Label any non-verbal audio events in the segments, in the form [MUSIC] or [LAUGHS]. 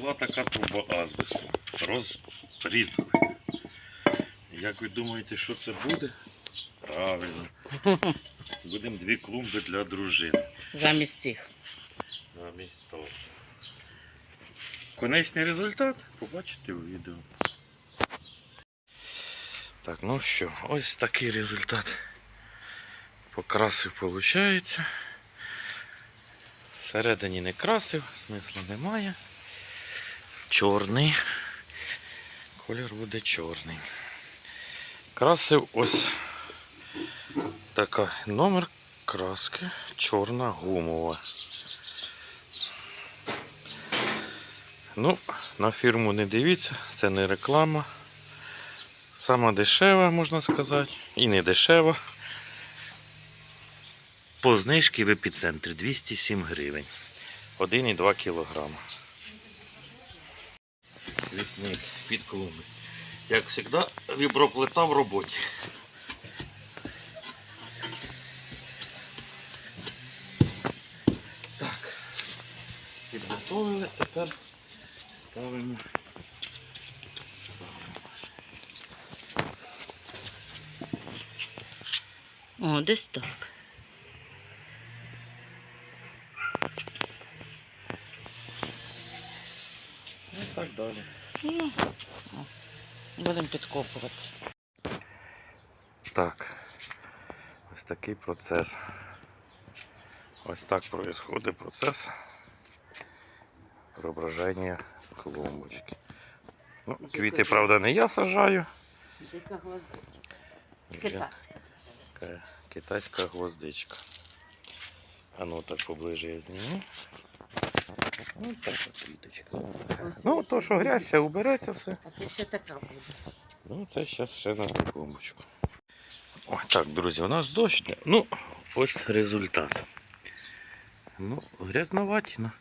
Була така труба азбесту. Розрізали. Як ви думаєте, що це буде? Правильно. [LAUGHS] Будемо дві клумби для дружини. Замість цих. Замість того. Конечний результат побачите у відео. Так, ну що, ось такий результат. Покрасив виходить. Всередині не красив, смисла немає. Чорний. Колір буде чорний. Красив ось така номер краски чорна гумова. Ну, на фірму не дивіться, це не реклама. Сама дешева, можна сказати, і не дешева. По знижці в епіцентрі 207 гривень. 1,2 кілограма. Квітник під клумби. Як завжди, віброплита в роботі. Так. Підготовили, тепер ставимо. О, десь так. Ну і так далі. Ну, будемо підкопуватися. Так. Ось такий процес. Ось так происходит процес преображення клумбочки. Ну, квіти, правда, не я сажаю. Дика гвоздичка. Китайська. Китайська гвоздичка. А ну так поближе я зніму. Ну, така квіточка. Ну, то, що грязь, убереться все. А це ще така буде. Ну, це зараз ще на клумбочку. О, так, друзі, у нас дощ. Ну, ось результат. Ну, грязноватіна.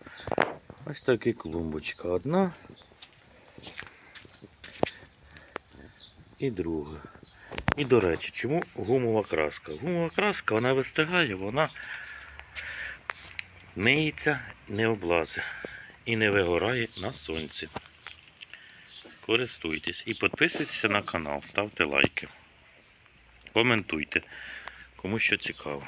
Ось така клумбочка. Одна. І друга. І до речі, чому гумова краска? Гумова краска, вона вистигає, вона миється, не облазить і не вигорає на сонці. Користуйтесь і підписуйтесь на канал, ставте лайки. Коментуйте, кому що цікаво.